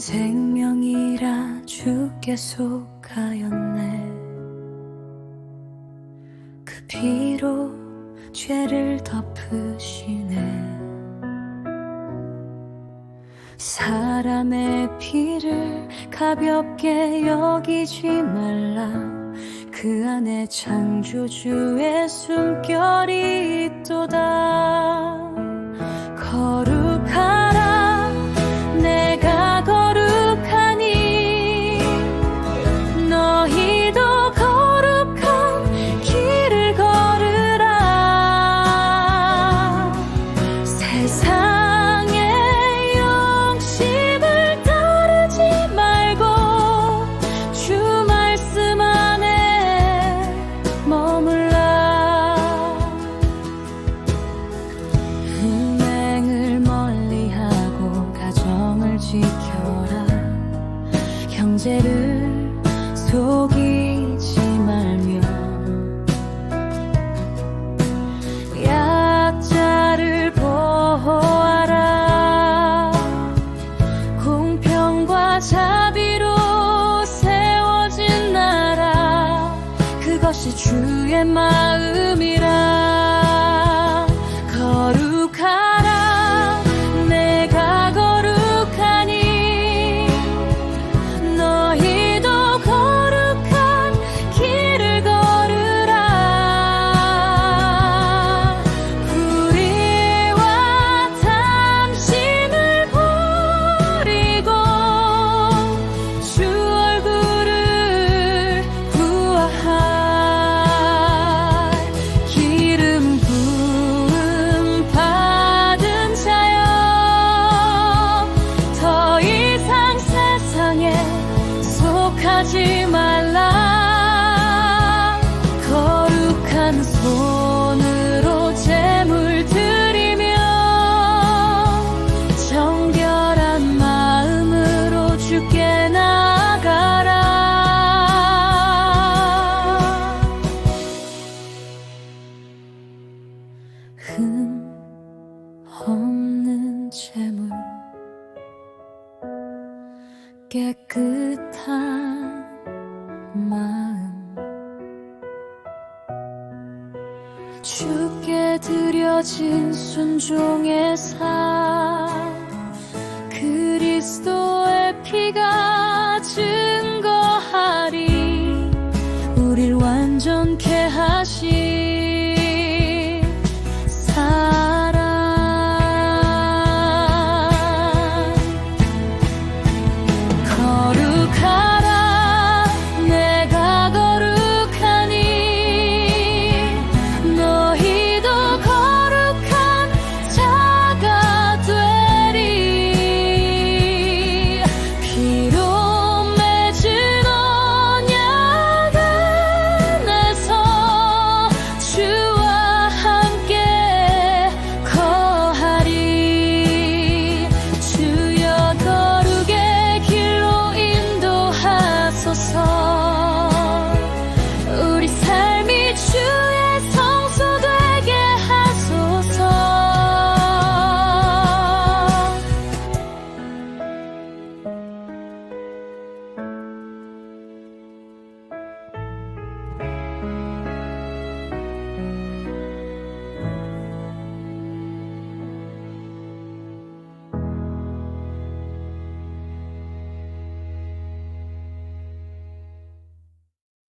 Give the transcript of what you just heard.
생명이라 주께 속하였네. 그 피로 죄를 덮으시네. 사람의 피를 가볍게 여기지 말라. 그 안에 창조주의 숨결이 있도다 세상의 영심을 따르지 말고 주 말씀 안에 머물라 은행을 멀리하고 가정을 지켜라. 형제를 그것이 주의 마음 속하지 말라. 거룩한 손으로 재물 드리며 정결한 마음으로 주께 나가라. 흠 없는 재 깨끗한 마음. 주께 드려진 순종의 삶증